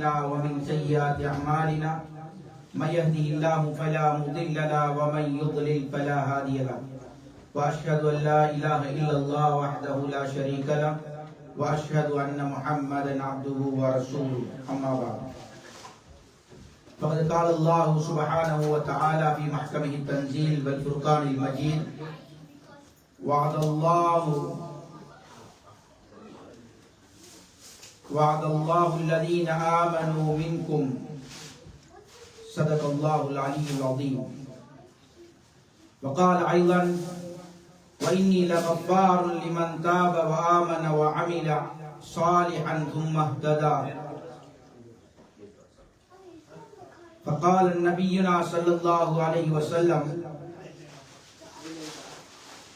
ومن سيئات أعمالنا من يهده الله فلا مضل له ومن يضلل فلا هادي له وأشهد أن لا إله إلا الله وحده لا شريك له وأشهد أن محمدا عبده ورسوله. أما بعد. فقد قال الله سبحانه وتعالى في محكمه التنزيل والفرقان المجيد وعد الله وعد الله الذين آمنوا منكم. صدق الله العلي العظيم. وقال أيضا وإني لغفار لمن تاب وآمن وعمل صالحا ثم اهتدى. فقال نبينا صلى الله عليه وسلم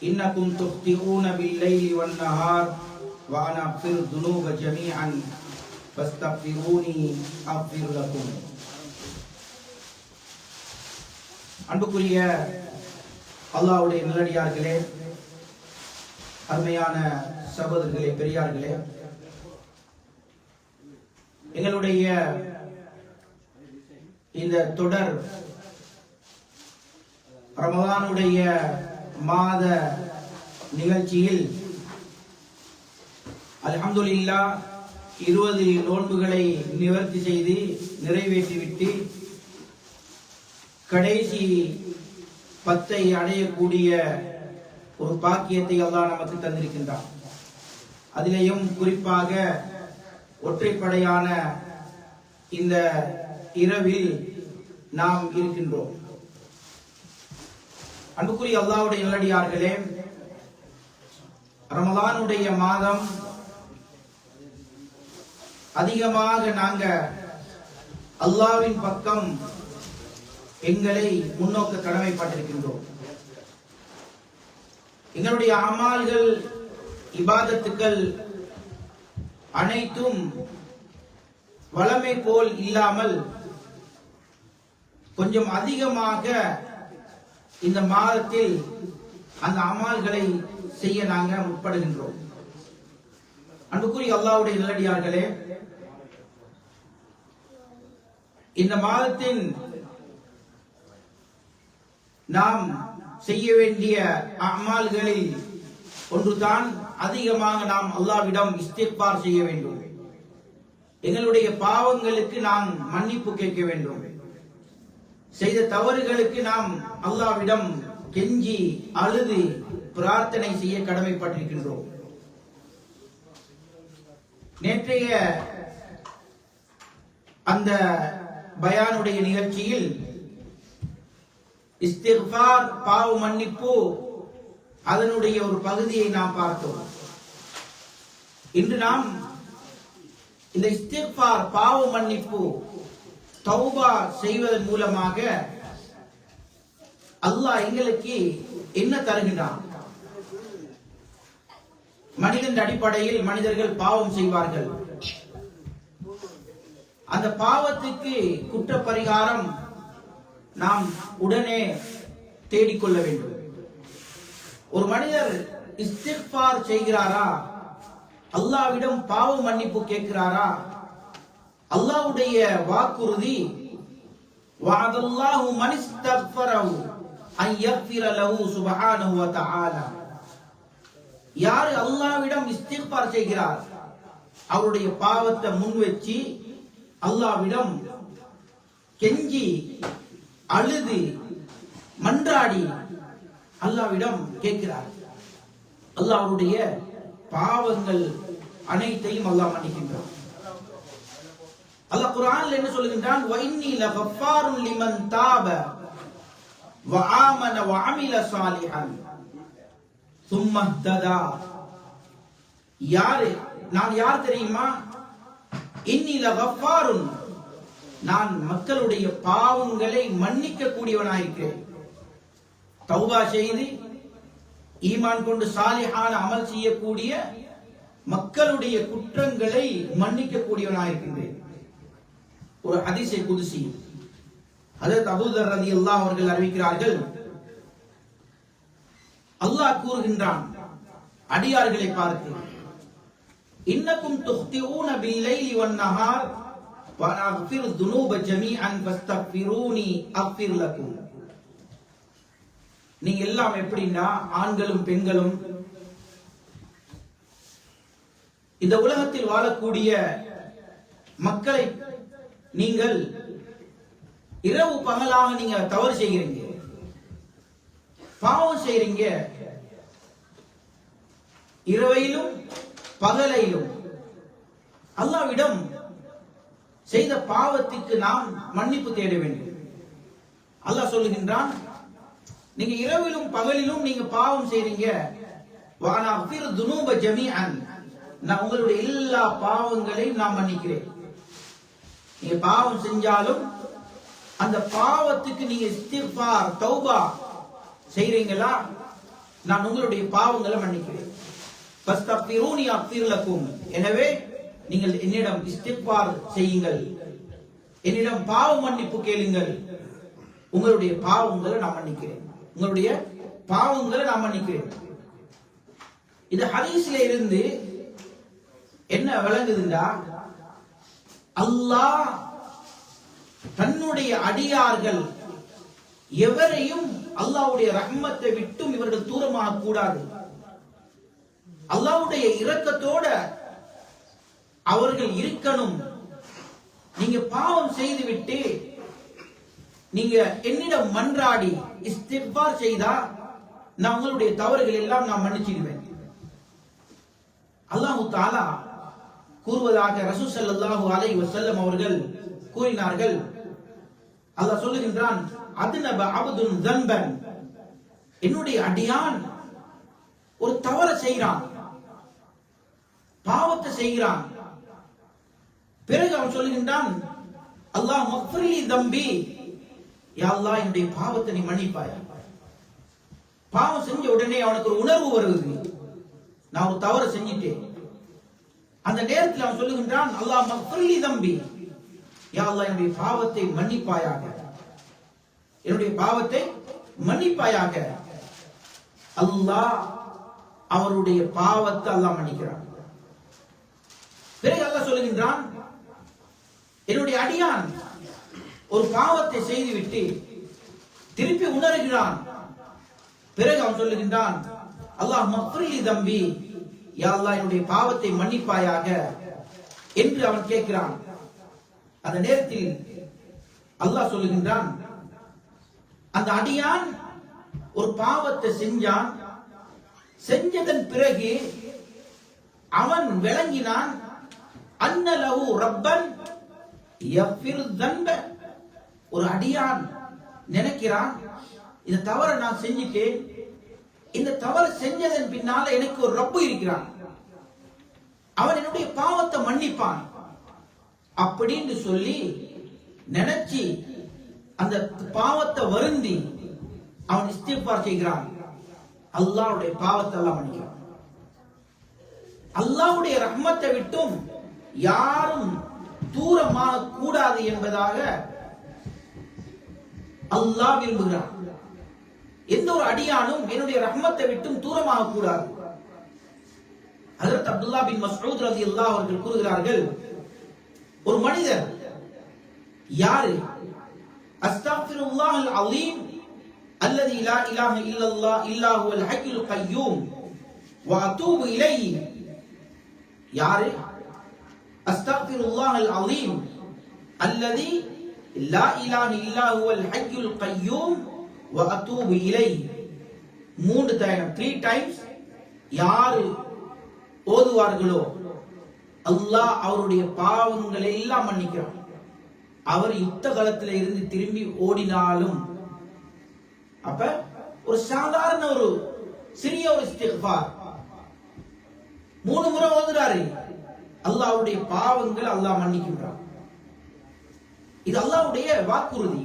إنكم تخطئون بالليل والنهار وأنا أغفر الذنوب جميعا فاستغفروني أغفر لكم அன்புக்குரிய அல்லாஹ்வுடைய நல்லடியார்களே அருமையான சகோதரர்களே பெரியார்களே எங்களுடைய இந்த தொடர் ரமதானுடைய மாத நிகழ்ச்சியில் அலமதுல்லா இருபது நோன்புகளை நிவர்த்தி செய்து நிறைவேற்றிவிட்டு கடைசி பத்தை அடையக்கூடிய ஒரு பாக்கியத்தை அல்லாஹ் நமக்கு தந்திருக்கின்றான். அதிலேயும் குறிப்பாக ஒற்றைப்படையான இந்த இரவில் நாம் இருக்கின்றோம். அன்புக்குரிய அல்லாவுடைய நல்லடியார்களே ரமலானுடைய மாதம் அதிகமாக நாங்க அல்லாவின் பக்கம் எங்களை முன்னோக்க கடமைப்பட்டிருக்கின்றோம். எங்களுடைய அமால்கள் இபாதத்துக்கள் அனைத்தும் வளமை போல் இல்லாமல் கொஞ்சம் அதிகமாக இந்த மாதத்தில் அந்த அமால்களை செய்ய நாங்கள் முற்படுகின்றோம். அன்புக்குரிய அல்லாவுடைய நல்லடியார்களே இந்த மாதத்தின் நாம் செய்ய வேண்டிய அமால்களில் ஒன்றுதான் அதிகமாக நாம் அல்லாவிடம் இஸ்திக்பார் செய்ய வேண்டும். எங்களுடைய பாவங்களுக்கு நாம் மன்னிப்பு கேட்க வேண்டும். செய்த தவறுகளுக்கு நாம் அல்லாவிடம் கெஞ்சி அழுது பிரார்த்தனை செய்ய கடமைப்பட்டிருக்கின்றோம். நேற்றைய அந்த பயானுடைய நிகழ்ச்சியில் இஸ்திஃபார் பாவ மன்னிப்பு அதனுடைய ஒரு பகுதியை நாம் பார்த்தோம். இன்று நாம் இந்த இஸ்திஃபார் பாவ மன்னிப்பு தௌபா செய்வதன் மூலமாக அல்லாஹ் எங்களுக்கு என்ன தருகின்றான்? மனிதன் அடிப்படையில் மனிதர்கள் பாவம் செய்வார்கள். அந்த பாவத்துக்கு குற்ற பரிகாரம் நாம் உடனே தேடிக்கொள்ள வேண்டும். ஒரு மனிதர் இஸ்திஃபார் செய்கிறாரா? அல்லாவிடம் பாவ மன்னிப்பு கேட்கிறாரா? அல்லாவுடைய வாக்குறுதி வஅதல்லாஹு மன் இஸ்தக்ஃபரஹு அன் யக்ஃபிர வ தஆலா. யாரு அல்லாவிடம் இஸ்திக்பார் செய்கிறார்? அவருடைய பாவத்தை முன் வச்சு அல்லாவிடம் கெஞ்சி அழுது மன்றாடி அல்லாவிடம் கேட்கிறார். அல்லாவுடைய பாவங்கள் அனைத்தையும் அல்லாஹ் மன்னிக்கின்றார் அல்லாஹ் குர்ஆன்ல என்ன சொல்லுகின்றான்? வைன்னி லகஃபாருன் லிமன் தாப வ ஆமன வ அமில சாலிஹன். சும்ம யாரு நான் யார் தெரியுமா? இன்னில லகஃபாருன் நான் மக்களுடைய பாவங்களை மன்னிக்க கூடியவனாயிருக்கிறேன் தௌபா செய்து ஈமான் கொண்டு சாலிஹான அமல் செய்யக்கூடிய மக்களுடைய குற்றங்களை மன்னிக்க கூடியவனாயிருக்கின்றேன் ஒரு அதிசை குதிசி அதற்கு அபூதர் ரதி அல்லா அவர்கள் அறிவிக்கிறார்கள் அல்லாஹ் கூறுகின்றான். அடியார்களை பார்த்து இன்னக்கும் துஹ்திஊன பில்லைலி வன் நஹார் வனஃபிர் துனூப ஜமீஅன் ஃபஸ்தக்ஃபிரூனி அக்ஃபிர் லக்கும். நீங்க எல்லாம் எப்படின்னா ஆண்களும் பெண்களும் இந்த உலகத்தில் வாழக்கூடிய மக்களை நீங்கள் இரவு பகலாக நீங்க தவறு செய்கிறீங்க. பாவம் செய்றீங்க. இரவையிலும் பகலையிலும் அல்லாவிடம் செய்த பாவத்துக்கு நாம் மன்னிப்பு தேட வேண்டும். அல்லாஹ் சொல்லுகின்றான் நீங்க இரவிலும் பகலிலும் நீங்க பாவம் செய்றீங்க. நான் உங்களுடைய எல்லா பாவங்களையும் நான் மன்னிக்கிறேன். நீங்க பாவம் செஞ்சாலும் அந்த பாவத்துக்கு நீங்க இஸ்திஃபார் தௌபா செய்றீங்களா? நான் உங்களுடைய பாவங்களை மன்னிக்கிறேன். எனவே நீங்கள் என்னிடம் இஸ்திக்பார் செய்யுங்கள். என்னிடம் பாவ மன்னிப்பு கேளுங்கள். உங்களுடைய பாவங்களை நான் மன்னிக்கிறேன். உங்களுடைய பாவங்களை நான் மன்னிக்கிறேன். இந்த ஹதீஸ்ல இருந்து என்ன விளங்குதுண்டா? அல்லாஹ் தன்னுடைய அடியார்கள் எவரையும் அல்லாவுடைய ரஹ்மத்தை விட்டும் இவர்கள் தூரமாக கூடாது அல்லாவுடைய இரக்கத்தோட அவர்கள் இருக்கணும். நீங்க பாவம் செய்துவிட்டு நீங்க என்னிடம் மன்றாடி இஸ்திஃபார் செய்தா நான் உங்களுடைய தவறுகள் எல்லாம் நான் மன்னிச்சிடுவேன். அல்லாஹு தாலா கூறுவதாக ரசூ ஸல்லல்லாஹு அலைஹி வஸல்லம் அவர்கள் கூறினார்கள். அல்லாஹ் சொல்லுகின்றான் அதுனப அபதுன் தன்பன். என்னுடைய அடியான் ஒரு தவற செய்கிறான். பாவத்தை செய்கிறான். பிறகு அவன் சொல்லுகின்றான் அல்லாஹ் மக்ஃபிர்லி தம்பி. யா அல்லாஹ் என்னுடைய பாவத்தை நீ மன்னிப்பாய். பாவம் செஞ்ச உடனே அவனுக்கு ஒரு உணர்வு வருது நான் ஒரு தவறு செஞ்சிட்டேன். அந்த நேரத்தில் அவன் சொல்லுகின்றான் அல்லாஹ் மக்ஃபிர்லி தம்பி. யா அல்லாஹ் என்னுடைய பாவத்தை மன்னிப்பாயாக. என்னுடைய பாவத்தை மன்னிப்பாயாக அல்லாஹ் அவருடைய பாவத்தை அல்லாஹ் மன்னிக்கிறான். பிறகு அல்லாஹ் சொல்லுகின்றான் என்னுடைய அடியான் ஒரு பாவத்தை செய்துவிட்டு திருப்பி உணர்கிறான். பிறகு அவன் சொல்லுகின்றான் அல்லாஹ் மக்ரிலி தம்பி யா அல்லாஹ் என்னுடைய பாவத்தை மன்னிப்பாயாக என்று அவன் கேட்கிறான். அந்த நேரத்தில் அல்லாஹ் சொல்லுகின்றான் அந்த அடியான் ஒரு பாவத்தை செஞ்சான். செஞ்சதன் பிறகு அவன் விளங்கினான். அன்னலகு ரப்பன் தன்ப. ஒரு அடியான் நினைக்கிறான் இந்த தவறை நான் செஞ்சுட்டேன். இந்த தவறு செஞ்சதன் பின்னால எனக்கு ஒரு ரப்பு இருக்கிறான். அவன் என்னுடைய பாவத்தை மன்னிப்பான். அப்படின்னு சொல்லி நினைச்சு அந்த பாவத்தை வருந்தி அவன் இஸ்திஃபார் செய்கிறான். அல்லாவுடைய பாவத்தை எல்லாம் மன்னிக்கிறான். அல்லாஹ்வுடைய ரஹ்மத்தை விட்டும் யாரும் தூரமாக கூடாது என்பதாக அல்லாஹ் விரும்புகிறான். எந்த ஒரு அடியானும் என்னுடைய ரஹ்மத்தை விட்டும் தூரமாக கூடாது ஹஜரத் அப்துல்லா பின் மசூத் ரதி அல்லா அவர்கள் கூறுகிறார்கள் ஒரு மனிதர் யாரு அஸ்தக்ஃபிருல்லாஹ் அலீம் الذي لا اله الا الله الا هو الحي القيوم واتوب اليه யாரு அஸ்தக்ஃபிருல்லாஹ் அலீம் الذي لا اله الا هو الحي القيوم واتوب اليه மூன்று டைம் த்ரீ டைம்ஸ் யாரு ஓதுவார்களோ அல்லாஹ் அவருடைய பாவங்களை எல்லாம் மன்னிக்கிறான் அவர் யுத்த காலத்துல இருந்து திரும்பி ஓடினாலும் அப்ப ஒரு சாதாரண ஒரு சிறிய ஒரு இஸ்திஃபார் மூணு முறை ஓதுறாரு. அல்லாவுடைய பாவங்கள் அல்லாஹ் மன்னிக்கின்றான் இது அல்லாவுடைய வாக்குறுதி.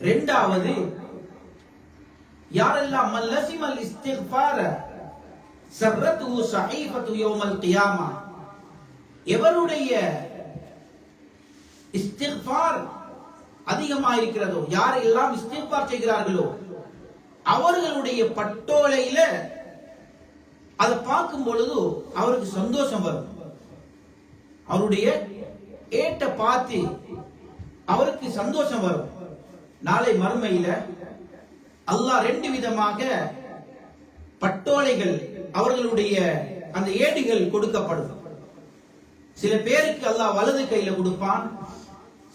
ரெண்டாவது யாரெல்லாம் மல்லசிமல் இஸ்திஃபார சர்ரத்து சஹீஃபத்து யௌமல் கியாமா எவருடைய இஸ்திஃபார் அதிகமாக இருக்கிறதோ யாரெல்லாம் இஸ்திஃபார் செய்கிறார்களோ அவர்களுடைய பட்டோலையில அதை பார்க்கும் பொழுது அவருக்கு சந்தோஷம் வரும். அவருடைய ஏட்ட பார்த்து அவருக்கு சந்தோஷம் வரும். நாளை மறுமையில அல்லாஹ் ரெண்டு விதமாக பட்டோலைகள் அவர்களுடைய அந்த ஏடுகள் கொடுக்கப்படும். சில பேருக்கு அல்லாஹ் வலது கையில கொடுப்பான்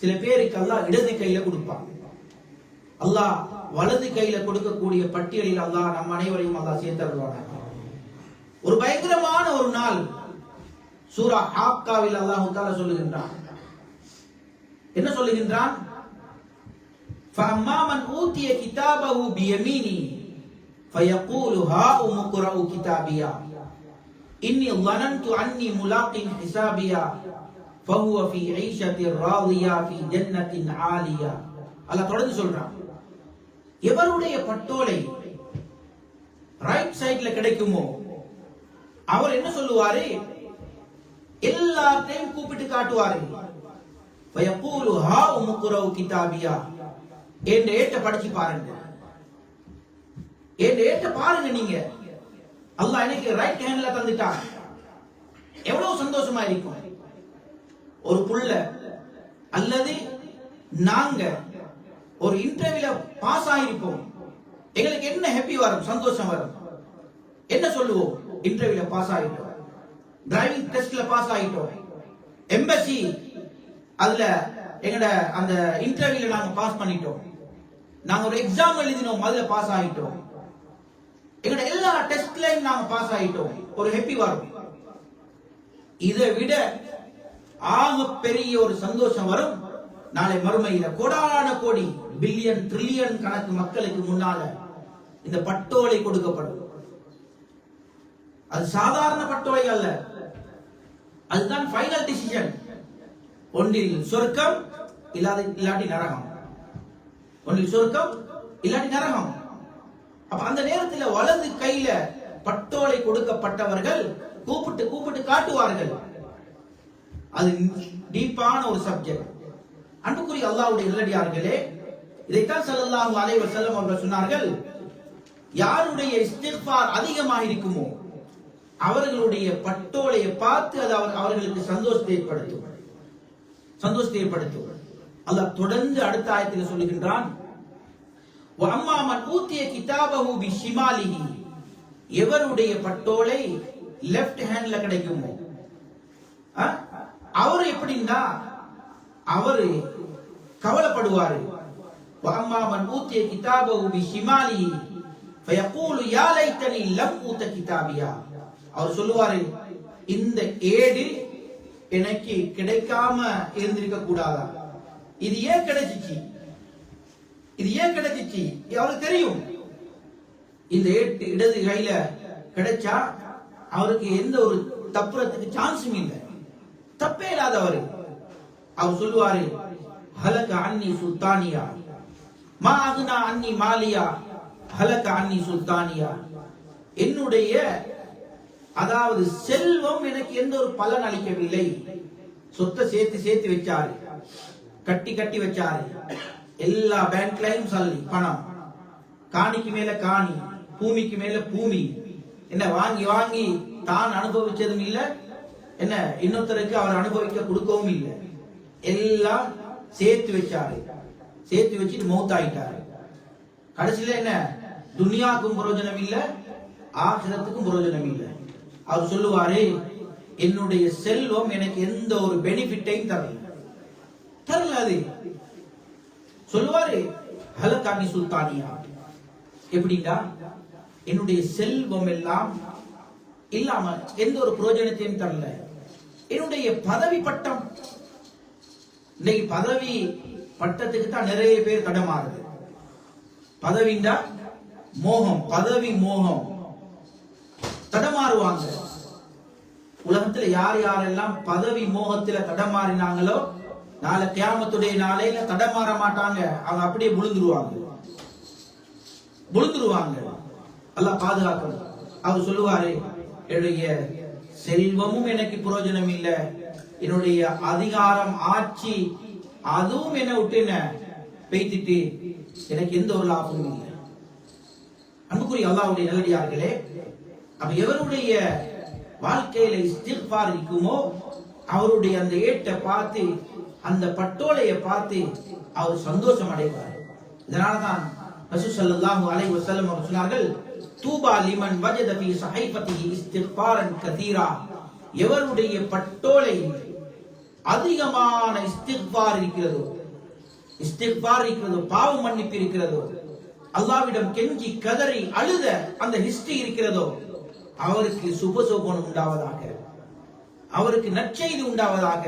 சில பேருக்கு அல்லாஹ் இடது கையில கொடுப்பான் அல்லாஹ் வலது கையில கொடுக்கக்கூடிய பட்டியலில் அல்லாஹ் நம் அனைவரையும் அல்லாஹ் சேர்த்தருவாங்க ஒரு பயங்கரமான ஒரு நாள் சூரா ஆக்காவில் அல்லாஹ் தாலா சொல்லுகின்றான் என்ன சொல்லுகின்றான் فأما من أوتي كتابه بيمينه فيقول هاؤم اقرءوا كتابيا إني ظننت أني ملاق حسابيا ஃபஹுவ ஃபீ ஐஷதி ராதியா ஃபீ ஜன்னத்தின் ஆலியா அல்லாஹ் தொடர்ந்து சொல்றான். எவருடைய பட்டோலை ரைட் சைடுல கிடைக்குமோ அவர் என்ன சொல்லுவாரு? எல்லாத்தையும் கூப்பிட்டு காட்டுவாரு. வயப்பூலு ஹா உமுக்குரவு கிதாபியா? என்ற ஏட்ட படிச்சு பாருங்க. என்ற ஏட்ட பாருங்க நீங்க. அல்லாஹ் இன்னைக்கு ரைட் ஹேண்ட்ல தந்துட்டா எவ்வளவு சந்தோஷமா இருக்கும். ஒரு புள்ள அல்லது நாங்க ஒரு இன்டர்வியூல பாஸ் ஆயிருப்போம். எங்களுக்கு என்ன ஹாப்பி வரும் சந்தோஷம் வரும்? என்ன சொல்லுவோம்? இன்டர்வியூல பாஸ் ஆயிட்டோம். டிரைவிங் டெஸ்ட்ல பாஸ் ஆயிட்டோம். எம்பசி அதுல எங்கட அந்த இன்டர்வியூல நாங்க பாஸ் பண்ணிட்டோம். நாங்க ஒரு எக்ஸாம் எழுதினோம் அதுல பாஸ் ஆயிட்டோம். எங்கட எல்லா டெஸ்ட்லயும் நாங்க பாஸ் ஆயிட்டோம். ஒரு ஹாப்பி வரும். இதை விட ஆக பெரிய ஒரு சந்தோஷம் வரும். நாளை மறுமையில கோடான கோடி பில்லியன் ட்ரில்லியன் கணக்கு மக்களுக்கு முன்னால இந்த பட்டோலை கொடுக்கப்படும். அது சாதாரண பட்டோலை அல்ல. அதுதான் ஃபைனல் டிசிஷன் ஒன்றில் சொர்க்கம் இல்லாத இல்லாட்டி நரகம். ஒன்றில் சொர்க்கம் இல்லாட்டி நரகம். அப்ப அந்த நேரத்தில் வலது கையில பட்டோலை கொடுக்கப்பட்டவர்கள் கூப்பிட்டு கூப்பிட்டு காட்டுவார்கள். அது டீப்பான ஒரு சப்ஜெக்ட் அன்புக்குரிய அல்லாவுடைய நல்லடியார்களே இதைத்தான் ஸல்லல்லாஹு அலைவர் செல்லம் அவர்கள் சொன்னார்கள் யாருடைய இஸ்திஃபார் அதிகமாக இருக்குமோ அவர்களுடைய பட்டோலையை பார்த்து அது அவர் அவர்களுக்கு சந்தோஷத்தை ஏற்படுத்தும் சந்தோஷத்தை ஏற்படுத்தும் அல்லாஹ் தொடர்ந்து அடுத்த ஆயத்தில் சொல்லுகின்றான் அம்மா மன் ஊத்திய கிதாபஹு பி ஷிமாலிஹி எவருடைய பட்டோலை லெஃப்ட் ஹேண்ட்ல கிடைக்குமோ? ஆ? அவர் எப்படின்னா அவரு கவலைப்படுவாரு. அம்மா ஊத்திய கிதாபஹு பி ஹிமாலி ஃபயகூலு யா லைத்தனி லம் ஊத்த கிதாபியா. அவர் சொல்லுவாரு இந்த ஏடு எனக்கு கிடைக்காம இருந்திருக்க கூடாதா? இது ஏன் கிடைச்சிச்சு? இது ஏன் கிடைச்சிச்சு? அவருக்கு தெரியும். இந்த ஏட்டு இடது கையில கிடைச்சா அவருக்கு எந்த ஒரு தப்புறத்துக்கு சான்ஸும் இல்லை. தப்பே இல்லாதவர். அவர் சொல்லுவாரு ஹலக அன்னி சுல்தானியா மா அகுனா அன்னி மாலியா ஹலக அன்னி சுல்தானியா. என்னுடைய அதாவது செல்வம் எனக்கு எந்த ஒரு பலன் அளிக்கவில்லை. சொத்தை சேர்த்து சேர்த்து வச்சாரு. கட்டி கட்டி வச்சாரு. எல்லா பேங்க்லயும் சல்லி பணம். காணிக்கு மேல காணி பூமிக்கு மேல பூமி. என்ன வாங்கி வாங்கி தான் அனுபவிச்சதும் இல்லை என்ன? இன்னொருத்தருக்கு அவர் அனுபவிக்க கொடுக்கவும் இல்லை. எல்லாம் சேர்த்து வச்சாரு. சேர்த்து வச்சுட்டு மௌத்தாயிட்டாரு. கடைசியில என்ன? துனியாவுக்கும் பிரயோஜனம் இல்லை ஆசிரத்துக்கும் பிரயோஜனம் இல்லை. அவர் சொல்லுவாரு என்னுடைய செல்வம் எனக்கு எந்த ஒரு பெனிஃபிட்டையும் தரல. தரல அது. சொல்லுவாரு ஹலகானி சுல்தானியா. எப்படின்னா என்னுடைய செல்வம் எல்லாம் இல்லாம எந்த ஒரு பிரயோஜனத்தையும் தரல. என்னுடைய பதவி பட்டம் இன்னைக்கு பதவி பட்டத்துக்கு தான் நிறைய பேர் தடமாறுது. பதவிண்டா மோகம் பதவி மோகம். தடமாறுவாங்க. உலகத்துல யார் யாரெல்லாம் பதவி மோகத்துல தடமாறினாங்களோ நாளை கியாமத்துடைய நாளையில தடமாற மாட்டாங்க. அவங்க அப்படியே விழுந்துருவாங்க. விழுந்துருவாங்க. எல்லாம் பாதுகாக்கணும். அவர் சொல்லுவாரு என்னுடைய செல்வமும் எனக்கு பிரயோஜனம் இல்ல என்னுடைய அதிகாரம் ஆட்சி அதுவும் என்ன விட்டு என்ன பெய்த்திட்டு எனக்கு எந்த ஒரு லாபமும் இல்லை. அன்புக்குரிய அல்லாவுடைய நல்லடியார்களே அப்ப எவருடைய வாழ்க்கையில இஸ்திக்பார் இருக்குமோ அவருடைய அந்த ஏட்டை பார்த்து அந்த பட்டோலையை பார்த்து அவர் சந்தோஷம் அடைவார். இதனாலதான் ரசூல் ஸல்லல்லாஹு அலை வசல்லம் அவர் சொன்னார்கள் தூபா லிமன் வஜதபி சஹைபதி ஸஹைஃபத்திஹி கதீரா எவருடைய பட்டோலை அதிகமான இஸ்திக்பார் இருக்கிறதோ இஸ்திக்பார் இருக்கிறதோ பாவ மன்னிப்பு இருக்கிறதோ அல்லாவிடம் கெஞ்சி கதறி அழுத அந்த ஹிஸ்டரி இருக்கிறதோ அவருக்கு சுபசோபனம் உண்டாவதாக அவருக்கு நற்செய்தி உண்டாவதாக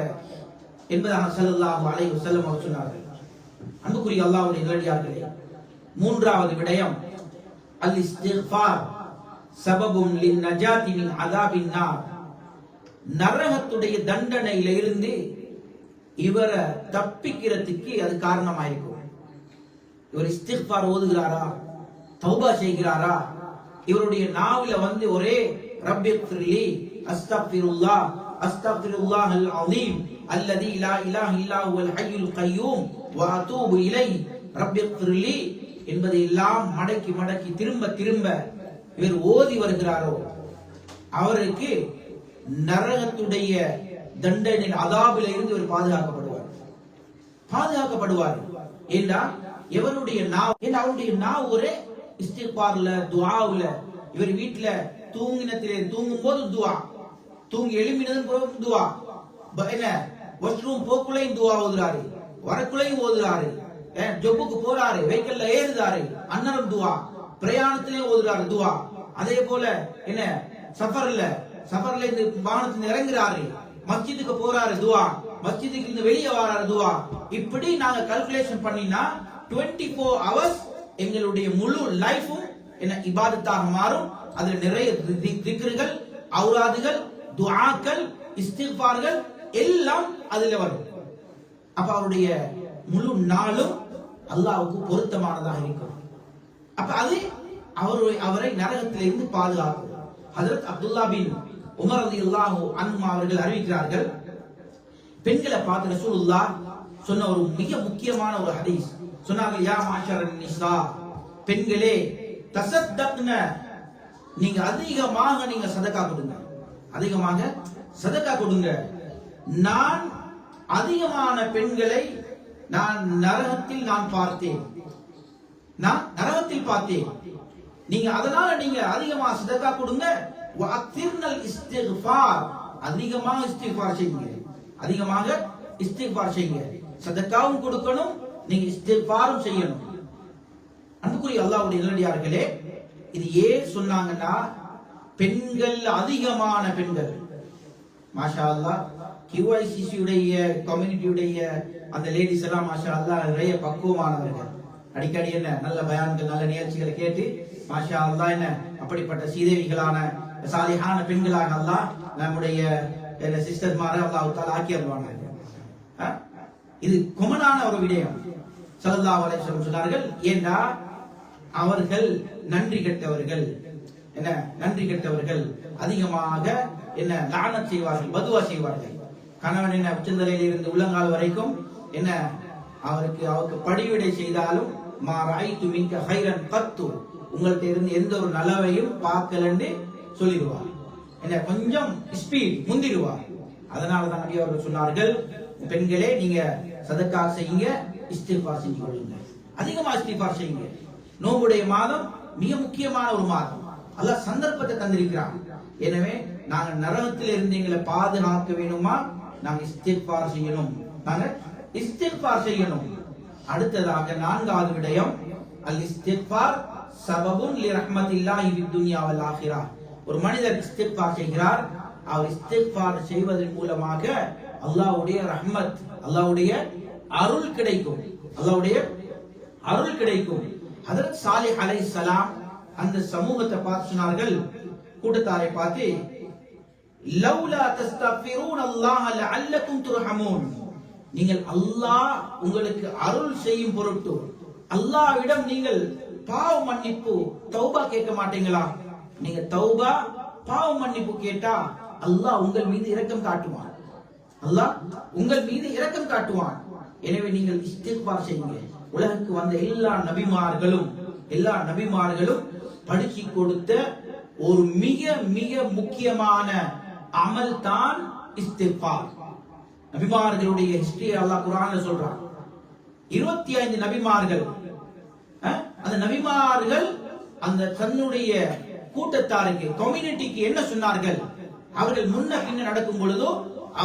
என்பதாக ஸல்லல்லாஹு அலைவு வஸல்லம் அவர் சொன்னார்கள். அன்புக்குரிய அல்லாவுடைய நிகழ்ச்சியார்களே மூன்றாவது விடயம் அல் இஸ்திக்பார் சபபும் லின் நஜாதி மின் அதாபின் நார். நரகத்துடைய தண்டனையில இருந்து இவரை தப்பிக்கிறதுக்கு அது காரணமாயிருக்கும். இவர் இஸ்திஃபார் ஓதுகிறாரா? தௌபா செய்கிறாரா? இவருடைய நாவில வந்து ஒரே ரப்பியத்ரிலி ஃபிர்லி அஸ்தக்ஃபிருல்லா அஸ்தக்ஃபிருல்லாஹ் அல் அலீம் அல்லதி லா இலாஹ இல்லா ஹுவல் ஹய்யுல் கய்யூம் வ அதூபு இலை ரப்பியத்ரிலி என்பதை எல்லாம் மடக்கி மடக்கி திரும்ப திரும்ப இவர் ஓதி வருகிறாரோ அவருக்கு நரகத்துடைய தண்டனின் அதாபில இருந்து இவர் பாதுகாக்கப்படுவார். பாதுகாக்கப்படுவார். ஏண்டா? எவருடைய நாவ் ஏன்னா அவருடைய நாவ் ஒரு இஸ்திபார்ல துவாவுல இவர் வீட்டுல தூங்கினத்திலே தூங்கும் போது துவா தூங்கி எழுப்பினதும் துவா என்ன? வாஷ்ரூம் போக்குள்ளையும் துவா ஓதுறாரு வரக்குள்ளையும் ஓதுறாரு. ஜொப்புக்கு போறாரு வெஹிக்கல்ல ஏறுதாரு அன்னரம் துவா பிரயாணத்திலே ஓதுறாரு துவா. அதே போல என்ன சஃபர்ல சஃபர்ல இருந்து வாகனத்துல இறங்குறாரு மஸ்ஜிதுக்கு போறாரு துவா மஸ்ஜிதுக்கு இருந்து வெளியே வராரு துவா. இப்படி நாங்க கல்குலேஷன் பண்ணினா 24 ஃபோர் ஹவர்ஸ் எங்களுடைய முழு லைஃபும் என்ன இபாதத்தாக மாறும். அதுல நிறைய திக்ருகள் அவுராதுகள் துஆக்கள் இஸ்திஃபார்கள் எல்லாம் அதுல வரும். அப்ப அவருடைய முழு நாளும் அல்லாவுக்கு பொருத்தமானதாக இருக்கும். அப்ப அது அவரை அவரை நரகத்திலிருந்து பாதுகாக்கும். ஹசரத் அப்துல்லா பின் உமர் ரலியல்லாஹு அன்மா அவர்கள் அறிவிக்கிறார்கள் பெண்களை பார்த்து ரசூலுல்லா சொன்ன ஒரு மிக முக்கியமான ஒரு ஹதீஸ். சொன்னார்கள் யா மாஷரன் நிசா பெண்களே தசத்தக்ன நீங்க அதிகமாக நீங்க சதக்கா கொடுங்க. அதிகமாக சதக்கா கொடுங்க. நான் அதிகமான பெண்களை நான் நரகத்தில் நான் பார்த்தேன். நான் நரகத்தில் பார்த்தேன். நீங்க அதனால நீங்க அதிகமா சதக்கா கொடுங்க. வஅக்திர்னல் இஸ்திஃபார் அதிகமாக இஸ்திஃபார் செய்யுங்க. அதிகமாக இஸ்திஃபார் செய்யுங்க. சதக்காவும் கொடுக்கணும் நீங்க இஸ்திஃபாரும் செய்யணும். அன்புக்குரிய அல்லாவுடைய நிலடியார்களே இது ஏன் சொன்னாங்கன்னா பெண்கள் அதிகமான பெண்கள். மாஷா அல்லா QICC உடைய கம்யூனிட்டியுடைய அந்த லேடிஸ் எல்லாம் மாஷா அல்லா நிறைய பக்குவமானவர்கள் அடிக்கடி என்ன நல்ல பயான்கள் நல்ல நிகழ்ச்சிகளை கேட்டு மாஷா அல்லா என்ன அப்படிப்பட்ட சீதேவிகளான சாலிஹான பெண்களாக அல்லா நம்முடைய சிஸ்டர் மாற அல்லாஹ் ஆக்கி வருவாங்க இது குமனான ஒரு விடயம். சல்லா வலை சொன்னார்கள் ஏண்டா? அவர்கள் நன்றி கெட்டவர்கள். என்ன நன்றி கெட்டவர்கள் அதிகமாக என்ன லானத் செய்வார்கள் பதுவா செய்வார்கள். கணவன் என்ன உச்சந்தலையில் இருந்து உள்ளங்கால் வரைக்கும் என்ன அவருக்கு அவருக்கு படிவிடை செய்தாலும் மா ராய்த்து மின்க ஹைரன் பத்து. உங்கள்கிட்ட இருந்து எந்த ஒரு நலவையும் பார்க்கலன்னு சொல்லிடுவார். என்ன கொஞ்சம் ஸ்பீட் முந்திடுவார். அதனால தான் நபி அவர்கள் சொன்னார்கள் பெண்களே நீங்க சதக்கா செய்யுங்க இஸ்திஃபார் செஞ்சு கொள்ளுங்க. அதிகமா இஸ்திஃபார் செய்யுங்க. நோம்புடைய மாதம் மிக முக்கியமான ஒரு மாதம். அல்லாஹ் சந்தர்ப்பத்தை தந்திருக்கிறான். எனவே நாங்க நரகத்தில் இருந்து எங்களை பாதுகாக்க வேணுமா நாங்க இஸ்திஃபார் செய்யணும். நாங்க இஸ்திஃபார் செய்யணும். அடுத்ததாக நான்காவது விடயம் அல் இஸ்திஃபார் சபபுன் லி ரஹ்மத்தில்லாஹி ஃபித் துன்யா வல் ஆখিরা ஒரு மனிதர் இஸ்திஃபார் செய்கிறார் அவர் இஸ்திஃபார் செய்வதன் மூலமாக அல்லாஹ்வுடைய ரஹ்மத் அல்லாஹ்வுடைய அருள் கிடைக்கும். அல்லாஹ்வுடைய அருள் கிடைக்கும். ஹதரத் சாலிஹ் அலைஹிஸ்ஸலாம் அந்த சமூகத்தை பார்த்து சொன்னார்கள். கூட்டத்தாரை பார்த்து லவ்லா தஸ்தஃபிரூன் அல்லாஹ் லஅல்லக்கும் துர்ஹமூன். நீங்கள் அல்லாஹ் உங்களுக்கு அருள் செய்யும் பொருட்டு அல்லாஹ்விடம் நீங்கள் பாவ மன்னிப்பு தௌபா கேட்க மாட்டீங்களா? நீங்க தௌபா பாவ மன்னிப்பு கேட்டா அல்லாஹ் உங்கள் மீது இரக்கம் காட்டுவான். அல்லாஹ் உங்கள் மீது இரக்கம் காட்டுவான். எனவே நீங்கள் இஸ்திக்பார் செய்யுங்க. உலகுக்கு வந்த எல்லா நபிமார்களும் எல்லா நபிமார்களும் படுக்கி கொடுத்த ஒரு மிக மிக முக்கியமான அமல் தான் இஸ்திக்பார் நபிமார்களுடைய ஹிஸ்டரி அல்லாஹ் குர்ஆன்ல சொல்றான். இருபத்தி ஐந்து நபிமார்கள் அந்த நபிமார்கள் அந்த தன்னுடைய கூட்டத்தாருக்கு கம்யூனிட்டிக்கு என்ன சொன்னார்கள்? அவர்கள் முன்ன பின்ன நடக்கும் பொழுதோ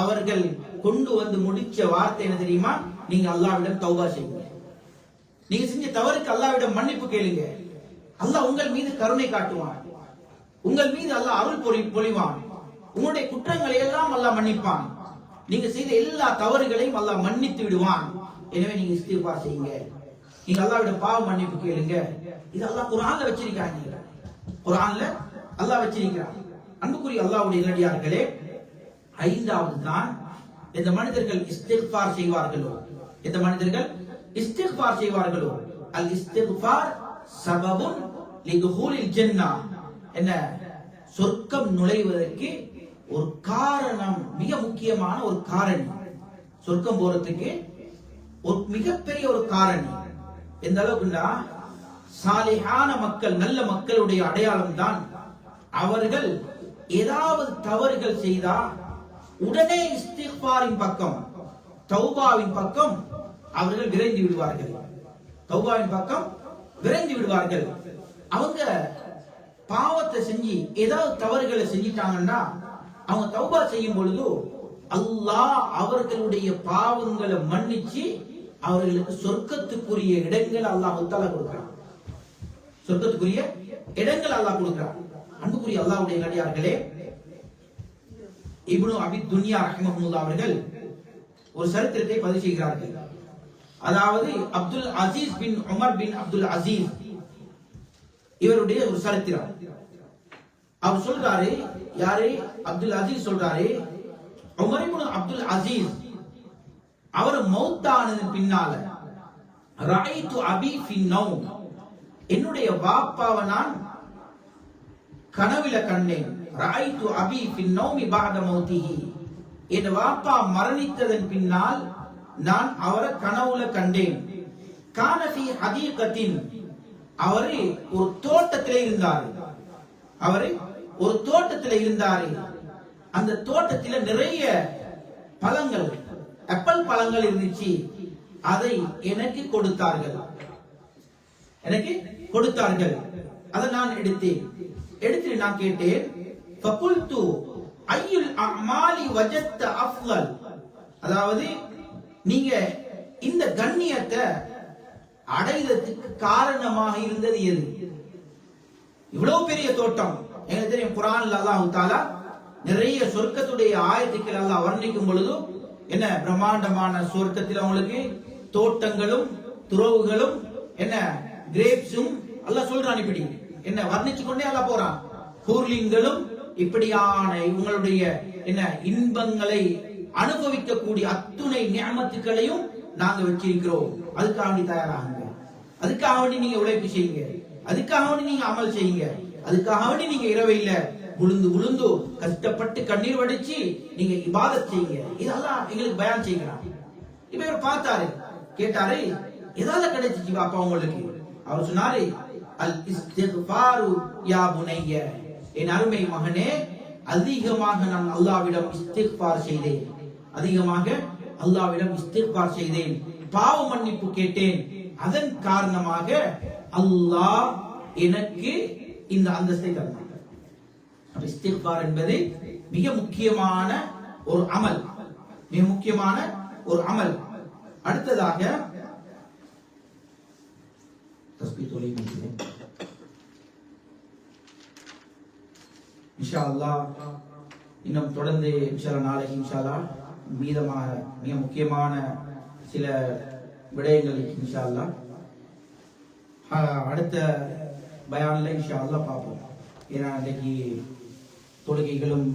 அவர்கள் கொண்டு வந்து முடிச்ச வார்த்தை என்ன தெரியுமா? நீங்க அல்லாவிடம் தௌபா செய்யுங்க. நீங்க செஞ்ச தவறுக்கு அல்லாவிடம் மன்னிப்பு கேளுங்க. அல்லாஹ் உங்கள் மீது கருணை காட்டுவான். உங்கள் மீது அல்லாஹ் அருள் பொழி பொழிவான் உங்களுடைய குற்றங்களை எல்லாம் அல்லாஹ் மன்னிப்பான். நீங்க செய்த எல்லா தவறுகளையும் அல்லாஹ் மன்னித்து விடுவான். எனவே நீங்க இஸ்திஃபார் செய்யுங்க. நீங்க அல்லாவிட பாவ மன்னிப்பு கேளுங்க. இது அல்லாஹ் குர்ஆன்ல வச்சிருக்காங்க குரான்ல அல்லாஹ் வச்சிருக்கிறான். அன்புக்குரிய அல்லாவுடைய நல்லடியார்களே ஐந்தாவது தான் இந்த மனிதர்கள் இஸ்திஃபார் செய்வார்களோ? இந்த மனிதர்கள் இஸ்திஃபார் செய்வார்களோ? அல் இஸ்திஃபார் சபபுன் என்ன? சொர்க்கம் நுழைவதற்கு ஒரு காரணம் மிக முக்கியமான ஒரு காரணி. சொர்க்கம் போறதுக்கு ஒரு மிகப்பெரிய ஒரு காரணி. எந்த அளவுக்குன்னா சாலையான மக்கள் நல்ல மக்களுடைய அடையாளம் தான். அவர்கள் ஏதாவது தவறுகள் செய்தா உடனே இஸ்திஃபாரின் பக்கம் தௌபாவின் பக்கம் அவர்கள் விரைந்து விடுவார்கள். தௌபாவின் பக்கம் விரைந்து விடுவார்கள். அவங்க பாவத்தை செஞ்சு ஏதாவது தவறுகளை செஞ்சிட்டாங்கன்னா அவங்க தௌபா செய்யும் பொழுது அல்லாஹ் அவர்களுடைய பாவங்களை மன்னிச்சு அவர்களுக்கு சொர்க்கத்துக்குரிய இடங்கள் அல்லாஹ் முத்தால கொடுக்கிறான். சொர்க்கத்துக்குரிய இடங்கள் அல்லாஹ் கொடுக்கிறான். அன்புக்குரிய அல்லாஹ்வுடைய நடிகார்களே இப்னு அபி துன்யா ரஹ்மஹுல்லா அவர்கள் ஒரு சரித்திரத்தை பதிவு செய்கிறார்கள். அதாவது Abdul Aziz bin Umar bin Abdul Aziz இவருடைய ஒரு சரித்திரம். அவர் சொல்றாரு யாரு? அப்துல் அசீஸ் சொல்றாரு உமர் அப்துல் அசீஸ் அவர் மௌத்தானது பின்னால ரஐத்து அபி ஃபின் என்னுடைய வாப்பாவை நான் கனவில கண்டேன். ரஐத்து அபி ஃபின் நௌமி பஅத மௌத்திஹி என் வாப்பா மரணித்ததன் பின்னால் நான் அவரை கனவுல கண்டேன். கான ஹதீகத்தின் அவரை ஒரு தோட்டத்தில் இருந்தார். அவரை ஒரு தோட்டத்தில் இருந்தார். அந்த தோட்டத்தில் நிறைய பழங்கள் அப்பல் பழங்கள் இருந்துச்சு. அதை எனக்கு கொடுத்தார்கள். எனக்கு கொடுத்தார்கள். அதை நான் எடுத்தேன். எடுத்து நான் கேட்டேன் ஃபகுல்து ஐயுல் அமாலி வஜத்த அஃலல் அதாவது நீங்க இந்த கண்ணியத்தை அடைதத்துக்கு காரணமாக இருந்தது எது? இவ்வளவு பெரிய தோட்டம். எனக்கு தெரியும்? குரான் அல்லாஹ் தாலா நிறைய சொர்க்கத்துடைய ஆயத்துக்கள் அல்லாஹ் வர்ணிக்கும் பொழுது என்ன பிரம்மாண்டமான சொர்க்கத்தில் அவங்களுக்கு தோட்டங்களும் துறவுகளும் என்ன கிரேப்ஸும் எல்லாம் சொல்றான் இப்படி. என்ன வர்ணிச்சு கொண்டே அல்லாஹ் போறான். கூர்லிங்களும் இப்படியான இவங்களுடைய என்ன இன்பங்களை அனுபவிக்கக்கூடிய அத்துணை நியமத்துக்களையும் நாங்க வச்சிருக்கிறோம். அதுக்காண்டி தயாராகுங்க. அதுக்காக வேண்டி நீங்க உழைப்பு செய்யுங்க? அதுக்காக வேண்டி நீங்க அமல் செய்யுங்க. அதுக்காக வேண்டி நீங்க இரவையில உளுந்து உளுந்து கஷ்டப்பட்டு கண்ணீர் வடிச்சு நீங்க இபாதத் செய்யுங்க. இதெல்லாம் எங்களுக்கு பயான் செய்கிறான். இப்ப இவர் பார்த்தாரு. கேட்டாரு எதால கிடைச்சிச்சு பாப்பா உங்களுக்கு? அவர் சொன்னாரு அல் இஸ்திக்பாரு யா புனைய. என் அருமை மகனே அதிகமாக நான் அல்லாவிடம் இஸ்திக்பார் செய்தேன். அதிகமாக அல்லாவிடம் இஸ்திக்பார் செய்தேன். பாவ மன்னிப்பு கேட்டேன். அதன் காரணமாக அல்லாஹ் எனக்கு இந்த அந்தஸ்தை தந்தான் அப்ப என்பது மிக முக்கியமான ஒரு அமல். மிக முக்கியமான ஒரு அமல். அடுத்ததாக அல்லாஹ் இன்னும் தொடர்ந்து நாளைக்கு மீதமாக மிக முக்கியமான சில விடயங்கள் இன்ஷா அல்லா அடுத்த பயானில் இன்ஷா அல்லா பார்ப்போம். ஏன்னா இன்னைக்கு தொழுகைகளும்